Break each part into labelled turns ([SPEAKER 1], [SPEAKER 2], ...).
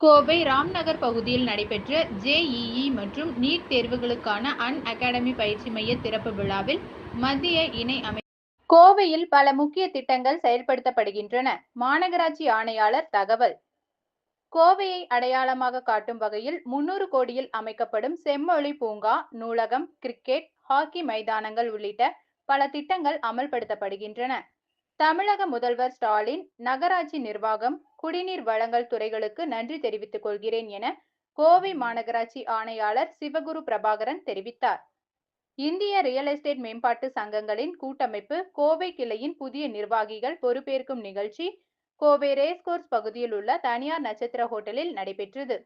[SPEAKER 1] கோவை ராம்நகர் பகுதியில் நடைபெற்ற ஜேஇஇ மற்றும் நீட் தேர்வுகளுக்கான அன் அகாடமி பயிற்சி மைய திறப்பு விழாவில் மத்திய இணை அமை கோவையில் பல முக்கிய திட்டங்கள் செயல்படுத்தப்படுகின்றன. மாநகராட்சி ஆணையாளர் தகவல். கோவையை அடையாளமாக காட்டும் வகையில் முன்னூறு கோடியில் அமைக்கப்படும் செம்மொழி பூங்கா நூலகம் கிரிக்கெட் ஹாக்கி மைதானங்கள் உள்ளிட்ட பல திட்டங்கள் அமல்படுத்தப்படுகின்றன. தமிழக முதல்வர் ஸ்டாலின் நகராட்சி நிர்வாகம் குடிநீர் வழங்கல் துறைகளுக்கு நன்றி தெரிவித்துக் கொள்கிறேன் என கோவை மாநகராட்சி ஆணையாளர் சிவகுரு பிரபாகரன் தெரிவித்தார். இந்திய ரியல் எஸ்டேட் மேம்பாட்டு சங்கங்களின் கூட்டமைப்பு கோவை கிளையின் புதிய நிர்வாகிகள் பொறுப்பேற்கும் நிகழ்ச்சி கோவை ரேஸ்கோர்ஸ் பகுதியில் உள்ள தனியார் நட்சத்திர ஹோட்டலில் நடைபெற்றது.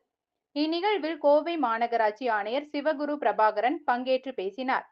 [SPEAKER 1] இந்நிகழ்வில் கோவை மாநகராட்சி ஆணையர் சிவகுரு பிரபாகரன் பங்கேற்று பேசினார்.